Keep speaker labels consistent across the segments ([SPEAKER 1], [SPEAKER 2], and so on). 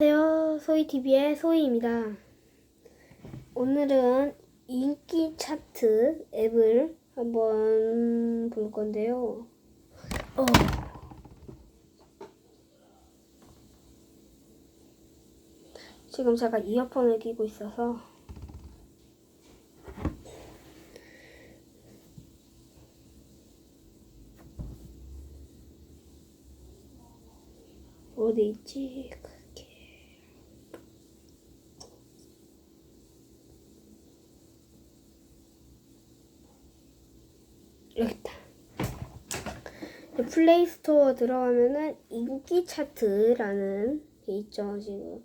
[SPEAKER 1] 안녕하세요. 소이TV의 소이입니다. 오늘은 인기 차트 앱을 한번 볼 건데요. 어. 지금 제가 이어폰을 끼고 있어서 어디 있지? 그게 여기 있다. 플레이스토어 들어가면은 인기 차트라는 게 있죠 지금.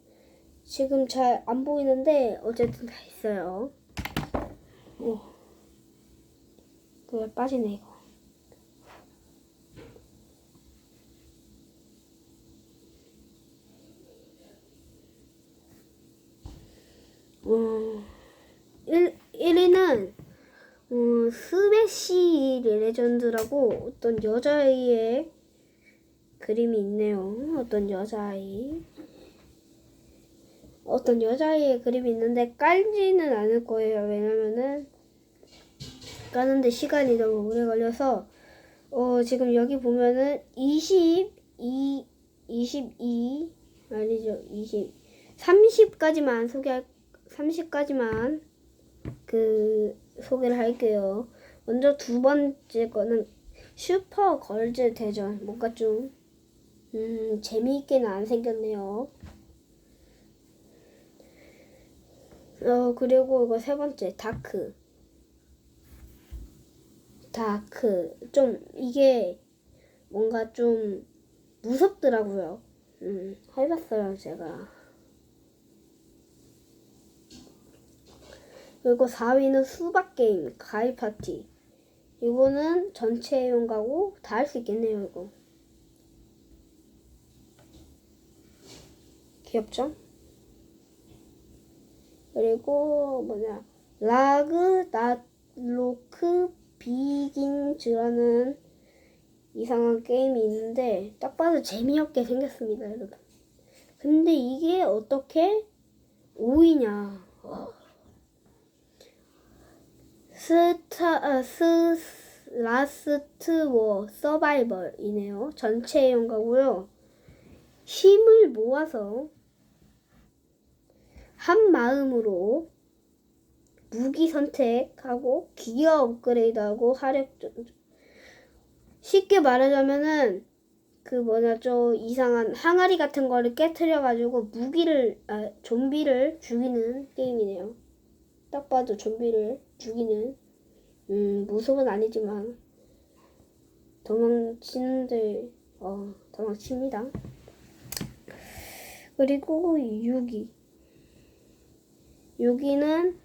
[SPEAKER 1] 지금 잘 안 보이는데 어쨌든 다 있어요. 오. 그래 빠지네 이거. 어, 1, 1위는 어, 스매시 레전드라고 어떤 여자아이의 그림이 있네요. 어떤 여자아이. 어떤 여자아이의 그림이 있는데 깔지는 않을 거예요. 왜냐면은 까는데 시간이 너무 오래 걸려서 어, 지금 여기 보면은 22, 22 아니죠. 20, 30까지만 소개할 30까지만 그 소개를 할게요. 먼저 두 번째 거는 슈퍼 걸즈 대전. 뭔가 좀 음, 재미있게는 안 생겼네요. 어, 그리고 이거 세 번째 다크. 다크. 좀 이게 뭔가 좀 무섭더라고요. 음, 해봤어요, 제가. 그리고 4위는 수박 게임 가입 파티. 이거는 전체 이용가고 다 할 수 있겠네요, 이거. 귀엽죠? 그리고 뭐냐 라그 나로크 비긴즈라는 이상한 게임이 있는데 딱 봐도 재미없게 생겼습니다, 여러분. 근데 이게 어떻게 5위냐? 스타 아, 스 라스트 워 서바이벌이네요. 전체 연가고요. 힘을 모아서 한 마음으로 무기 선택하고 기어 업그레이드하고 화력 좀 쉽게 말하자면은 그 뭐냐 저 이상한 항아리 같은 거를 깨트려 가지고 무기를 아 좀비를 죽이는 게임이네요. 딱 봐도 좀비를 죽이는 음 무섭은 아니지만 도망치는데 어 도망칩니다. 그리고 6위 6위는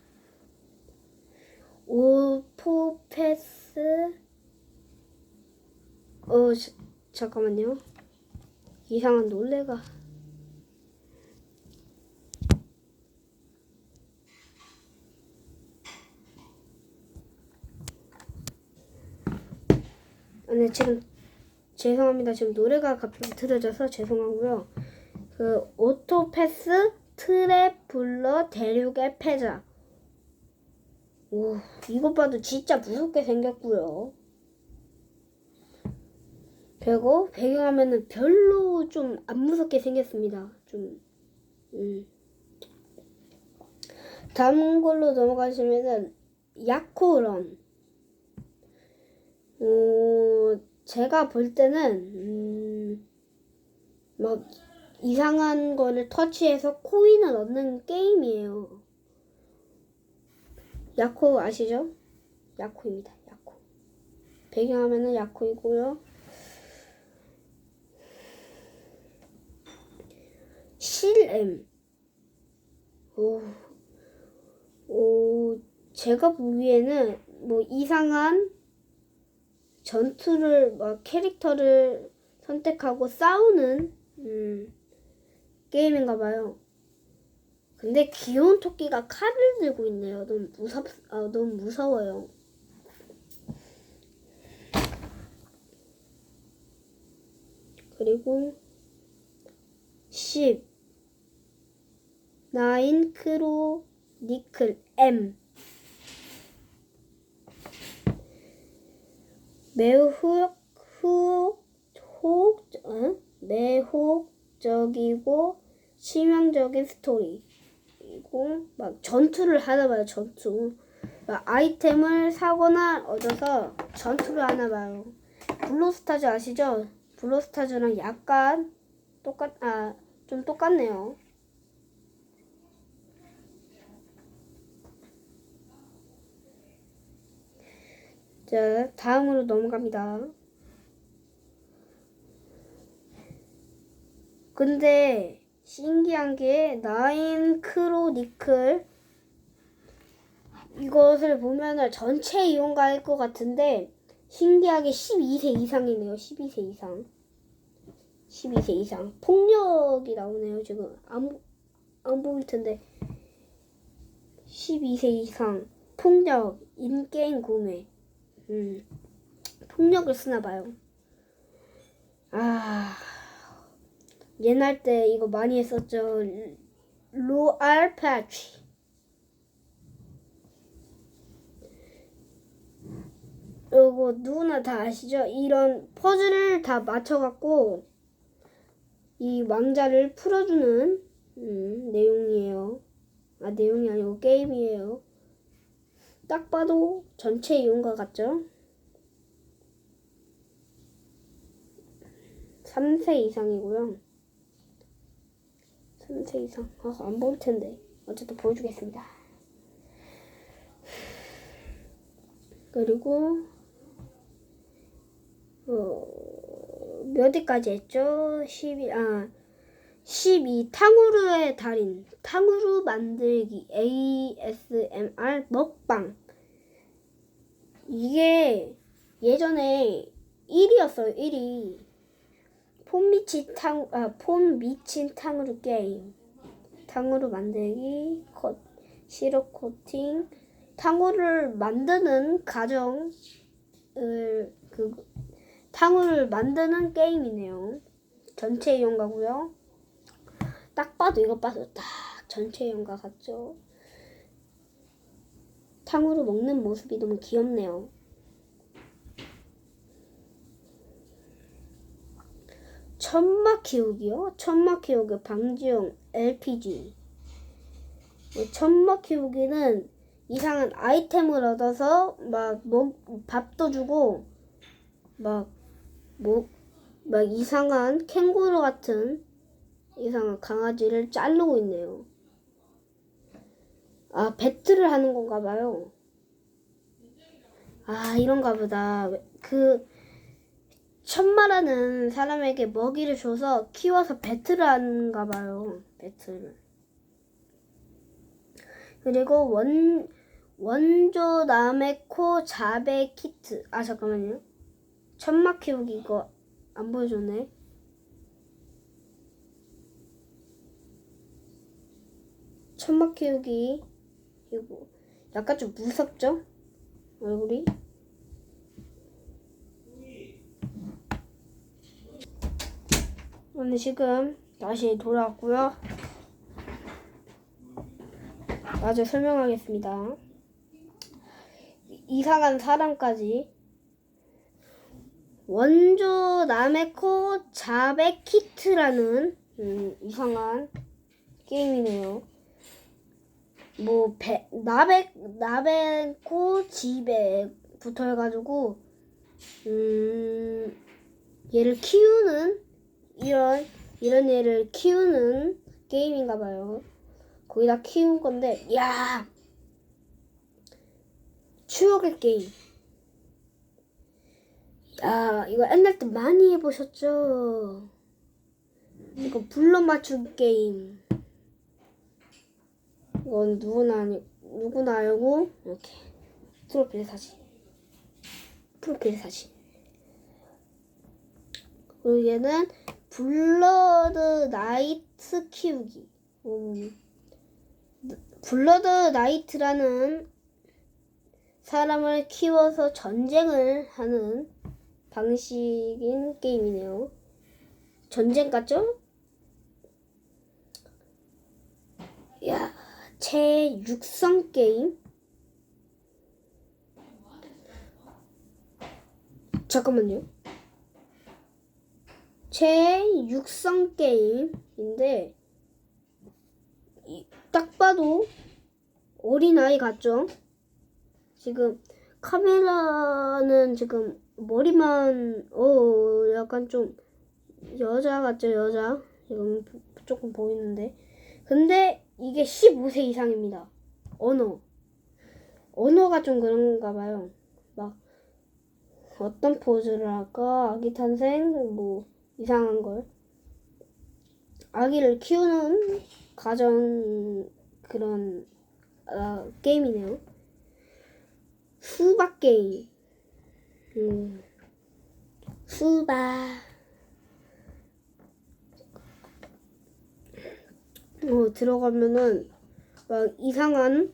[SPEAKER 1] 오포패스 어 자, 잠깐만요. 이상한 놀래가 아, 네, 지금 죄송합니다. 지금 노래가 갑자기 틀어져서 죄송하고요. 그 오토패스 트랩 블러 대륙의 패자. 오, 이것 봐도 진짜 무섭게 생겼고요. 그리고 배경화면은 별로 좀 안 무섭게 생겼습니다. 좀 음. 다음 걸로 넘어가시면은 야코런. 어, 제가 볼 때는 음, 막 이상한 거를 터치해서 코인을 얻는 게임이에요. 야코 아시죠? 야코입니다. 야코. 배경화면은 야코이고요. 실엠. 오, 오, 제가 보기에는 뭐 이상한 전투를 막 캐릭터를 선택하고 싸우는 음, 게임인가 봐요. 근데 귀여운 토끼가 칼을 들고 있네요. 너무 무섭, 아, 너무 무서워요. 그리고 10 나인 크로 니클 M 매우 후, 후, 호, 어? 매혹적이고 치명적인 스토리. 그리고 막 전투를 하나 봐요, 전투. 막 아이템을 사거나 얻어서 전투를 하나 봐요. 블루스타즈 아시죠? 블루스타즈랑 약간 똑같, 아, 좀 똑같네요. 자, 다음으로 넘어갑니다. 근데 신기한 게 나인 크로니클 이것을 보면은 전체 이용가일 것 같은데 신기하게 12세 이상이네요. 12세 이상. 12세 이상. 폭력이 나오네요. 지금 안, 안 보일 텐데 12세 이상 폭력 인게임 구매 음 폭력을 쓰나 봐요. 아 옛날 때 이거 많이 했었죠. 로알 패치. 요거 누구나 다 아시죠? 이런 퍼즐을 다 맞춰갖고 이 왕자를 풀어주는 음, 내용이에요. 아 내용이 아니고 게임이에요. 딱 봐도 전체 이용과 같죠? 3세 이상이고요. 3세 이상. 아, 안 보일 텐데. 어쨌든 보여주겠습니다. 그리고, 어, 몇 위까지 했죠? 12, 아, 12. 탕후루의 달인. 탕후루 만들기. ASMR 먹방. 이게 예전에 1위였어요, 1위. 폼 미친 탕, 아, 폼 미친 탕후루 게임. 탕후루 만들기, 컷, 시럽 코팅, 탕후루를 만드는 과정을, 그, 탕후루를 만드는 게임이네요. 전체 이용가고요. 딱 봐도 이거 봐도 딱 전체 이용가 같죠? 탕후루 먹는 모습이 너무 귀엽네요. 천막 키우기요? 천막 키우기 방지용 LPG. 이 천막 키우기는 이상한 아이템을 얻어서 막 먹, 밥도 주고 막 뭐, 막 이상한 캥거루 같은 이상한 강아지를 자르고 있네요. 아, 배틀을 하는 건가 봐요. 아, 이런가 보다. 그, 천마라는 사람에게 먹이를 줘서 키워서 배틀을 하는가 봐요. 배틀을. 그리고 원, 원조 나메코 자베 키트. 아, 잠깐만요. 천마 키우기 이거 안 보여줬네. 천마 키우기. 이거 약간 좀 무섭죠? 얼굴이. 오늘 지금 다시 돌아왔고요. 마저 설명하겠습니다. 이상한 사람까지 원조 나메코 자베 키트라는 음, 이상한 게임이네요. 뭐 배, 나베 나베코 집에 붙어 해가지고 음 얘를 키우는 이런 이런 애를 키우는 게임인가 봐요. 거기다 키운 건데 야 추억의 게임. 야 이거 옛날 때 많이 해보셨죠? 이거 불러 맞추기 게임. 이건 누구나 아니 누구나 알고 이렇게 프로필 사진. 프로필 사진. 그리고 얘는 블러드 나이트 키우기. 음, 블러드 나이트라는 사람을 키워서 전쟁을 하는 방식인 게임이네요. 전쟁 같죠? 야, 제육성 게임. 잠깐만요. 제육성 게임인데 이- 딱 봐도 어린아이 같죠? 지금 카메라는 지금 머리만 어 약간 좀 여자 같죠 여자 지금 보- 조금 보이는데 근데 이게 15세 이상입니다. 언어. 언어가 좀 그런가 봐요. 막 어떤 포즈를 할까? 아기 탄생? 뭐 이상한 걸. 아기를 키우는 가정 그런 아, 게임이네요. 수박 게임. 음, 수박 어, 들어가면은 막 이상한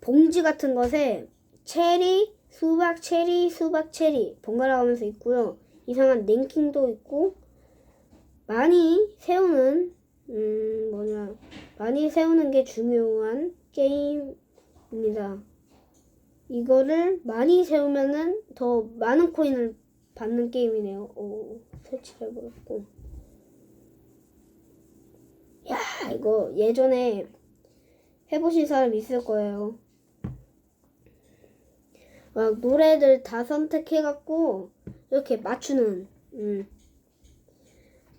[SPEAKER 1] 봉지 같은 것에 체리, 수박, 체리, 수박, 체리 번갈아 가면서 있고요. 이상한 랭킹도 있고 많이 세우는 음 뭐냐 많이 세우는 게 중요한 게임입니다. 이거를 많이 세우면은 더 많은 코인을 받는 게임이네요. 오 설치해버렸고. 야 이거 예전에 해보신 사람 있을 거예요. 막 노래들 다 선택해갖고 이렇게 맞추는 음.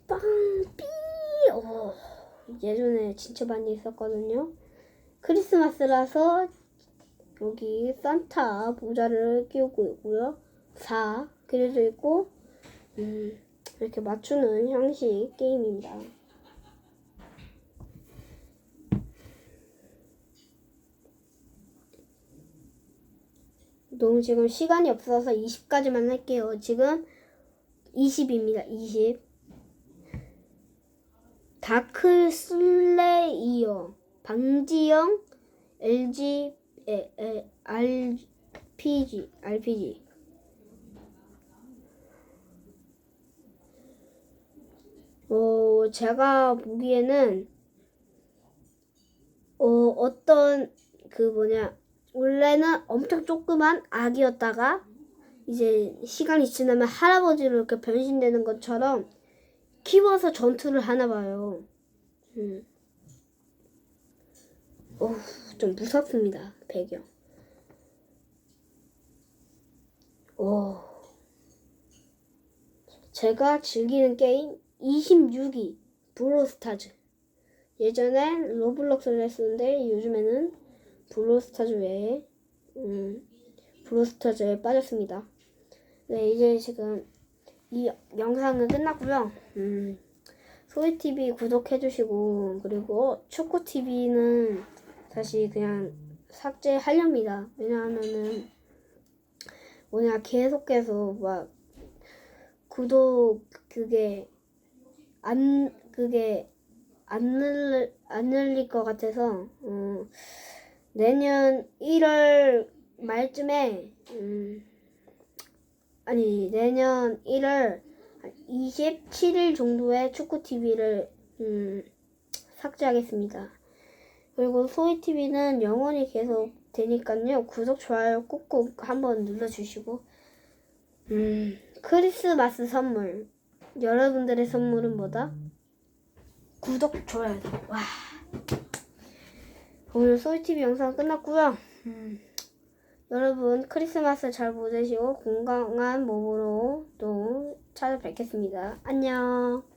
[SPEAKER 1] 빵삐 어, 예전에 진짜 많이 있었거든요. 크리스마스라서 여기 산타 모자를 끼우고 있고요. 4 그려져 있고 음, 이렇게 맞추는 형식 게임입니다. 너무 지금 시간이 없어서 20까지만 할게요. 지금 20입니다. 20. 다크 슬레이어 방지영 LG 에, 에, RPG RPG 어 제가 보기에는 어 어떤 그 뭐냐 원래는 엄청 조그만 아기였다가 이제 시간이 지나면 할아버지로 이렇게 변신되는 것처럼 키워서 전투를 하나 봐요. 음. 어우, 좀 무섭습니다, 배경. 오. 제가 즐기는 게임 26위 브로스타즈. 예전엔 로블록스를 했었는데 요즘에는 브로스타즈 외에 음, 브로스타즈에 빠졌습니다. 네, 이제 지금 이 영상은 끝났고요. 음, 소희TV 구독해주시고 그리고 축구TV는 다시 그냥 삭제하렵니다. 왜냐하면은 뭐냐 계속해서 막 구독 그게 안 그게 안 늘 안 늘릴 것 같아서 어, 내년 1월 말쯤에 음, 아니 내년 1월 27일 정도에 축구 TV를 음, 삭제하겠습니다. 그리고 소희 TV는 영원히 계속 되니까요. 구독 좋아요 꾹꾹 한번 눌러주시고 음, 크리스마스 선물 여러분들의 선물은 뭐다? 구독 좋아요. 와 오늘 소희TV 영상 끝났고요. 음, 여러분 크리스마스 잘 보내시고 건강한 몸으로 또 찾아뵙겠습니다. 안녕.